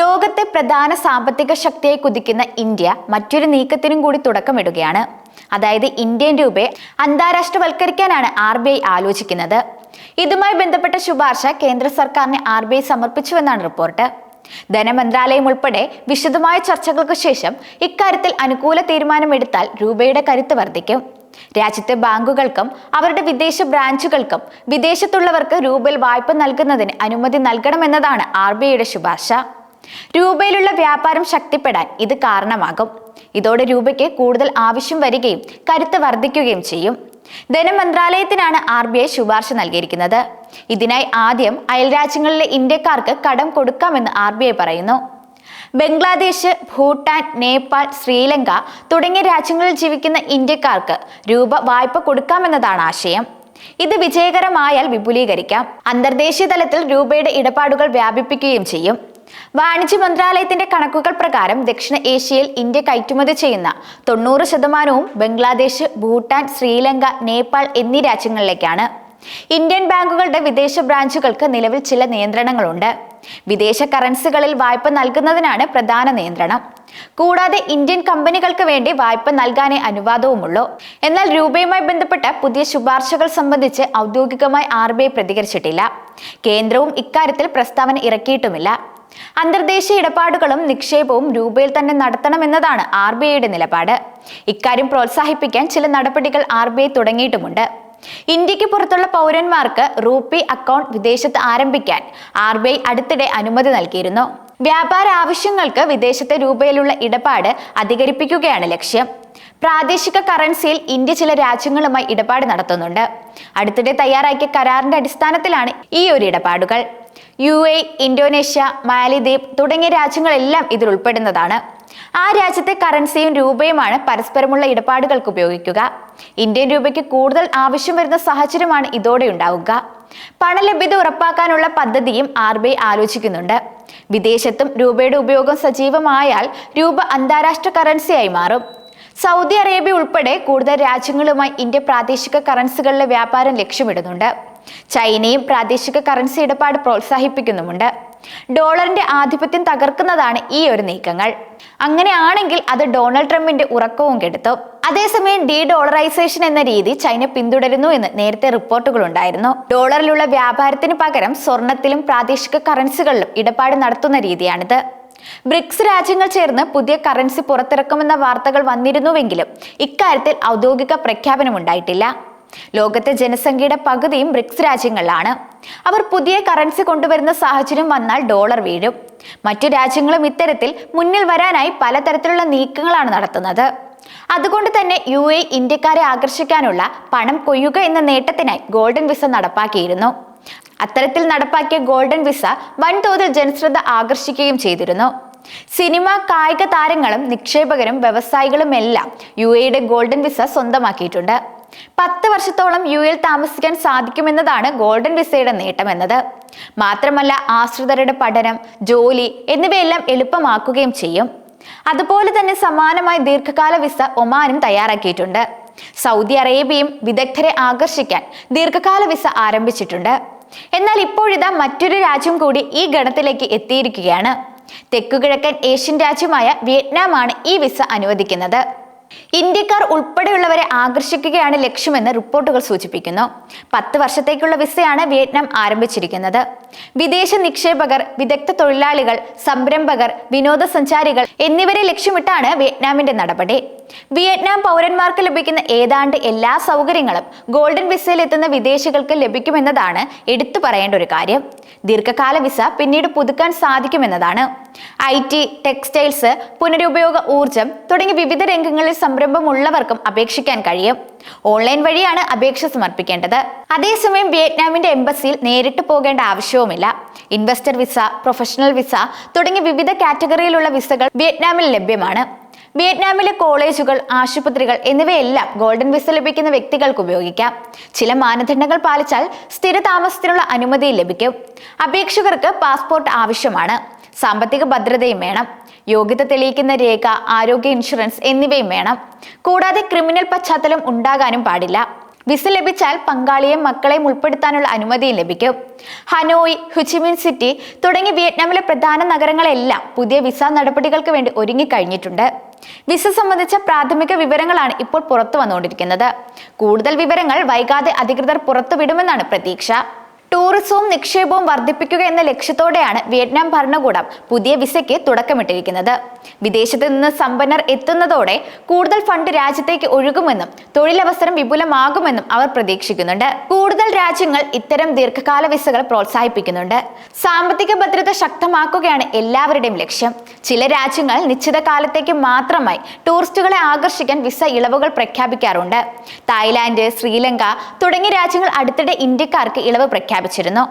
ലോകത്തെ പ്രധാന സാമ്പത്തിക ശക്തിയായി കുതിക്കുന്ന ഇന്ത്യ മറ്റൊരു നീക്കത്തിനും കൂടി തുടക്കമിടുകയാണ്. അതായത് ഇന്ത്യൻ രൂപയെ അന്താരാഷ്ട്രവൽക്കരിക്കാനാണ് ആർ ബി ഐ ആലോചിക്കുന്നത്. ഇതുമായി ബന്ധപ്പെട്ട ശുപാർശ കേന്ദ്ര സർക്കാരിന് ആർ ബി ഐ സമർപ്പിച്ചുവെന്നാണ് റിപ്പോർട്ട്. ധനമന്ത്രാലയം ഉൾപ്പെടെ വിശദമായ ചർച്ചകൾക്ക് ശേഷം ഇക്കാര്യത്തിൽ അനുകൂല തീരുമാനമെടുത്താൽ രൂപയുടെ കരുത്ത് വർദ്ധിക്കും. രാജ്യത്തെ ബാങ്കുകൾക്കും അവരുടെ വിദേശ ബ്രാഞ്ചുകൾക്കും വിദേശത്തുള്ളവർക്ക് രൂപയിൽ വായ്പ നൽകുന്നതിന് അനുമതി നൽകണമെന്നതാണ് ആർ ബി ഐയുടെ ശുപാർശ. രൂപയിലുള്ള വ്യാപാരം ശക്തിപ്പെടാൻ ഇത് കാരണമാകും. ഇതോടെ രൂപയ്ക്ക് കൂടുതൽ ആവശ്യം വരികയും കരുത്ത് വർദ്ധിക്കുകയും ചെയ്യും. ധനമന്ത്രാലയത്തിനാണ് ആർ ബി ഐ ശുപാർശ നൽകിയിരിക്കുന്നത്. ഇതിനായി ആദ്യം അയൽരാജ്യങ്ങളിലെ ഇന്ത്യക്കാർക്ക് കടം കൊടുക്കാമെന്ന് ആർ ബി ഐ പറയുന്നു. ബംഗ്ലാദേശ് ഭൂട്ടാൻ നേപ്പാൾ ശ്രീലങ്ക തുടങ്ങിയ രാജ്യങ്ങളിൽ ജീവിക്കുന്ന ഇന്ത്യക്കാർക്ക് രൂപ വായ്പ കൊടുക്കാമെന്നതാണ് ആശയം. ഇത് വിജയകരമായാൽ വിപുലീകരിക്കാം. അന്തർദേശീയ തലത്തിൽ രൂപയുടെ ഇടപാടുകൾ വ്യാപിപ്പിക്കുകയും ചെയ്യും. വാണിജ്യ മന്ത്രാലയത്തിന്റെ കണക്കുകൾ പ്രകാരം ദക്ഷിണ ഏഷ്യയിൽ ഇന്ത്യ കയറ്റുമതി ചെയ്യുന്ന തൊണ്ണൂറ് ശതമാനവും ബംഗ്ലാദേശ് ഭൂട്ടാൻ ശ്രീലങ്ക നേപ്പാൾ എന്നീ രാജ്യങ്ങളിലേക്കാണ്. ഇന്ത്യൻ ബാങ്കുകളുടെ വിദേശ ബ്രാഞ്ചുകൾക്ക് നിലവിൽ ചില നിയന്ത്രണങ്ങളുണ്ട്. വിദേശ കറൻസികളിൽ വായ്പ നൽകുന്നതിനാണ് പ്രധാന നിയന്ത്രണം. കൂടാതെ ഇന്ത്യൻ കമ്പനികൾക്ക് വേണ്ടി വായ്പ നൽകാനേ അനുവാദവുമുള്ളൂ. എന്നാൽ രൂപയുമായി ബന്ധപ്പെട്ട പുതിയ ശുപാർശകൾ സംബന്ധിച്ച് ഔദ്യോഗികമായി ആർ പ്രതികരിച്ചിട്ടില്ല. കേന്ദ്രവും ഇക്കാര്യത്തിൽ പ്രസ്താവന ഇറക്കിയിട്ടുമില്ല. അന്തർദേശീയ ഇടപാടുകളും നിക്ഷേപവും രൂപയിൽ തന്നെ നടത്തണമെന്നതാണ് ആർ ബി ഐയുടെ നിലപാട്. ഇക്കാര്യം പ്രോത്സാഹിപ്പിക്കാൻ ചില നടപടികൾ ആർ ബി ഐ തുടങ്ങിയിട്ടുമുണ്ട്. ഇന്ത്യയ്ക്ക് പുറത്തുള്ള പൗരന്മാർക്ക് റൂപ്പി അക്കൗണ്ട് വിദേശത്ത് ആരംഭിക്കാൻ ആർ ബി ഐ അടുത്തിടെ അനുമതി നൽകിയിരുന്നു. വ്യാപാര ആവശ്യങ്ങൾക്ക് വിദേശത്തെ രൂപയിലുള്ള ഇടപാട് അധികരിപ്പിക്കുകയാണ് ലക്ഷ്യം. പ്രാദേശിക കറൻസിയിൽ ഇന്ത്യ ചില രാജ്യങ്ങളുമായി ഇടപാട് നടത്തുന്നുണ്ട്. അടുത്തിടെ തയ്യാറാക്കിയ കരാറിന്റെ അടിസ്ഥാനത്തിലാണ് ഈ ഒരു ഇടപാടുകൾ. യു എ ഇന്തോനേഷ്യ മാലിദ്വീപ് തുടങ്ങിയ രാജ്യങ്ങളെല്ലാം ഇതിൽ ഉൾപ്പെടുന്നതാണ്. ആ രാജ്യത്തെ കറൻസിയും രൂപയുമാണ് പരസ്പരമുള്ള ഇടപാടുകൾക്ക് ഉപയോഗിക്കുക. ഇന്ത്യൻ രൂപയ്ക്ക് കൂടുതൽ ആവശ്യം വരുന്ന സാഹചര്യമാണ് ഇതോടെ ഉണ്ടാവുക. പണലഭ്യത ഉറപ്പാക്കാനുള്ള പദ്ധതിയും ആർ ബി ഐ ആലോചിക്കുന്നുണ്ട്. വിദേശത്തും രൂപയുടെ ഉപയോഗം സജീവമായാൽ രൂപ അന്താരാഷ്ട്ര കറൻസിയായി മാറും. സൗദി അറേബ്യ ഉൾപ്പെടെ കൂടുതൽ രാജ്യങ്ങളുമായി ഇന്ത്യ പ്രാദേശിക കറൻസികളിലെ വ്യാപാരം ലക്ഷ്യമിടുന്നുണ്ട്. ചൈനയും പ്രാദേശിക കറൻസി ഇടപാട് പ്രോത്സാഹിപ്പിക്കുന്നുമുണ്ട്. ഡോളറിന്റെ ആധിപത്യം തകർക്കുന്നതാണ് ഈ ഒരു നീക്കങ്ങൾ. അങ്ങനെയാണെങ്കിൽ അത് ഡൊണാൾഡ് ട്രംപിന്റെ ഉറക്കവും കെടുത്തു. അതേസമയം ഡി ഡോളറൈസേഷൻ എന്ന രീതി ചൈന പിന്തുടരുന്നു എന്ന് നേരത്തെ റിപ്പോർട്ടുകൾ ഉണ്ടായിരുന്നു. ഡോളറിലുള്ള വ്യാപാരത്തിന് പകരം സ്വർണത്തിലും പ്രാദേശിക കറൻസികളിലും ഇടപാട് നടത്തുന്ന രീതിയാണിത്. ബ്രിക്സ് രാജ്യങ്ങൾ ചേർന്ന് പുതിയ കറൻസി പുറത്തിറക്കുമെന്ന വാർത്തകൾ വന്നിരുന്നുവെങ്കിലും ഇക്കാര്യത്തിൽ ഔദ്യോഗിക പ്രഖ്യാപനമുണ്ടായിട്ടില്ല. ലോകത്തെ ജനസംഖ്യയുടെ പകുതിയും ബ്രിക്സ് രാജ്യങ്ങളിലാണ്. അവർ പുതിയ കറൻസി കൊണ്ടുവരുന്ന സാഹചര്യം വന്നാൽ ഡോളർ വീഴും. മറ്റു രാജ്യങ്ങളും ഇത്തരത്തിൽ മുന്നിൽ വരാനായി പലതരത്തിലുള്ള നീക്കങ്ങളാണ് നടത്തുന്നത്. അതുകൊണ്ട് തന്നെ യു എ ഇന്ത്യക്കാരെ ആകർഷിക്കാനുള്ള പണം കൊയ്യുക എന്ന നേട്ടത്തിനായി ഗോൾഡൻ വിസ നടപ്പാക്കിയിരുന്നു. അത്തരത്തിൽ നടപ്പാക്കിയ ഗോൾഡൻ വിസ വൻതോതിൽ ജനശ്രദ്ധ ആകർഷിക്കുകയും ചെയ്തിരുന്നു. സിനിമ കായിക താരങ്ങളും നിക്ഷേപകരും വ്യവസായികളും എല്ലാം യു എയുടെ ഗോൾഡൻ വിസ സ്വന്തമാക്കിയിട്ടുണ്ട്. പത്ത് വർഷത്തോളം യു എൽ താമസിക്കാൻ സാധിക്കുമെന്നതാണ് ഗോൾഡൻ വിസയുടെ നേട്ടമെന്നത്. മാത്രമല്ല ആശ്രിതരുടെ പഠനം ജോലി എന്നിവയെല്ലാം എളുപ്പമാക്കുകയും ചെയ്യും. അതുപോലെ തന്നെ സമാനമായി ദീർഘകാല വിസ ഒമാനും തയ്യാറാക്കിയിട്ടുണ്ട്. സൗദി അറേബ്യയും വിദഗ്ധരെ ആകർഷിക്കാൻ ദീർഘകാല വിസ ആരംഭിച്ചിട്ടുണ്ട്. എന്നാൽ ഇപ്പോഴിതാ മറ്റൊരു രാജ്യം കൂടി ഈ ഗണത്തിലേക്ക് എത്തിയിരിക്കുകയാണ്. തെക്കുകിഴക്കൻ ഏഷ്യൻ രാജ്യമായ വിയറ്റ്നാമാണ് ഈ വിസ അനുവദിക്കുന്നത്. ഇന്ത്യക്കാർ ഉൾപ്പെടെയുള്ളവരെ ആകർഷിക്കുകയാണ് ലക്ഷ്യമെന്ന് റിപ്പോർട്ടുകൾ സൂചിപ്പിക്കുന്നു. പത്ത് വർഷത്തേക്കുള്ള വിസയാണ് വിയറ്റ്നാം ആരംഭിച്ചിരിക്കുന്നത്. വിദേശ നിക്ഷേപകർ വിദഗ്ധ തൊഴിലാളികൾ സംരംഭകർ വിനോദസഞ്ചാരികൾ എന്നിവരെ ലക്ഷ്യമിട്ടാണ് വിയറ്റ്നാമിന്റെ നടപടി. വിയറ്റ്നാം പൗരന്മാർക്ക് ലഭിക്കുന്ന ഏതാണ്ട് എല്ലാ സൗകര്യങ്ങളും ഗോൾഡൻ വിസയിൽ എത്തുന്ന വിദേശികൾക്ക് ലഭിക്കുമെന്നതാണ് എടുത്തു പറയേണ്ട ഒരു കാര്യം. ദീർഘകാല വിസ പിന്നീട് പുതുക്കാൻ സാധിക്കുമെന്നതാണ്. ഐ ടി ടെക്സ്റ്റൈൽസ് പുനരുപയോഗ ഊർജം തുടങ്ങി വിവിധ രംഗങ്ങളിൽ സംരംഭമുള്ളവർക്കും അപേക്ഷിക്കാൻ കഴിയും. ഓൺലൈൻ വഴിയാണ് അപേക്ഷ സമർപ്പിക്കേണ്ടത്. അതേസമയം വിയറ്റ്നാമിന്റെ എംബസിയിൽ നേരിട്ട് പോകേണ്ട ആവശ്യവുമില്ല. ഇൻവെസ്റ്റർ വിസ പ്രൊഫഷണൽ വിസ തുടങ്ങി വിവിധ കാറ്റഗറിയിലുള്ള വിസകൾ വിയറ്റ്നാമിൽ ലഭ്യമാണ്. വിയറ്റ്നാമിലെ കോളേജുകൾ ആശുപത്രികൾ എന്നിവയെല്ലാം ഗോൾഡൻ വിസ ലഭിക്കുന്ന വ്യക്തികൾക്ക് ഉപയോഗിക്കാം. ചില മാനദണ്ഡങ്ങൾ പാലിച്ചാൽ സ്ഥിര താമസത്തിനുള്ള അനുമതി ലഭിക്കും. അപേക്ഷകർക്ക് പാസ്പോർട്ട് ആവശ്യമാണ്. സാമ്പത്തിക ഭദ്രതയും വേണം. യോഗ്യത തെളിയിക്കുന്ന രേഖ ആരോഗ്യ ഇൻഷുറൻസ് എന്നിവയും വേണം. കൂടാതെ ക്രിമിനൽ പശ്ചാത്തലം ഉണ്ടാകാനും പാടില്ല. വിസ ലഭിച്ചാൽ പങ്കാളിയെയും മക്കളെയും ഉൾപ്പെടുത്താനുള്ള അനുമതിയും ലഭിക്കും. ഹനോയ് ഹുച്ചിമിൻ സിറ്റി തുടങ്ങി വിയറ്റ്നാമിലെ പ്രധാന നഗരങ്ങളെല്ലാം പുതിയ വിസ നടപടികൾക്ക് വേണ്ടി ഒരുങ്ങിക്കഴിഞ്ഞിട്ടുണ്ട്. വിസ സംബന്ധിച്ച പ്രാഥമിക വിവരങ്ങളാണ് ഇപ്പോൾ പുറത്തു വന്നുകൊണ്ടിരിക്കുന്നത്. കൂടുതൽ വിവരങ്ങൾ വൈകാതെ അധികൃതർ പുറത്തുവിടുമെന്നാണ് പ്രതീക്ഷ. ടൂറിസവും നിക്ഷേപവും വർദ്ധിപ്പിക്കുക എന്ന ലക്ഷ്യത്തോടെയാണ് വിയറ്റ്നാം ഭരണകൂടം പുതിയ വിസയ്ക്ക് തുടക്കമിട്ടിരിക്കുന്നത്. വിദേശത്ത് നിന്ന് സമ്പന്നർ എത്തുന്നതോടെ കൂടുതൽ ഫണ്ട് രാജ്യത്തേക്ക് ഒഴുകുമെന്നും തൊഴിലവസരം വിപുലമാകുമെന്നും അവർ പ്രതീക്ഷിക്കുന്നുണ്ട്. കൂടുതൽ രാജ്യങ്ങൾ ഇത്തരം ദീർഘകാല വിസകൾ പ്രോത്സാഹിപ്പിക്കുന്നുണ്ട്. സാമ്പത്തിക ഭദ്രത ശക്തമാക്കുകയാണ് എല്ലാവരുടെയും ലക്ഷ്യം. ചില രാജ്യങ്ങൾ നിശ്ചിത കാലത്തേക്ക് മാത്രമായി ടൂറിസ്റ്റുകളെ ആകർഷിക്കാൻ വിസ ഇളവുകൾ പ്രഖ്യാപിക്കാറുണ്ട്. തായ്ലാന്റ് ശ്രീലങ്ക തുടങ്ങിയ രാജ്യങ്ങൾ അടുത്തിടെ ഇന്ത്യക്കാർക്ക് ഇളവ് പ്രഖ്യാപിച്ചിരുന്നു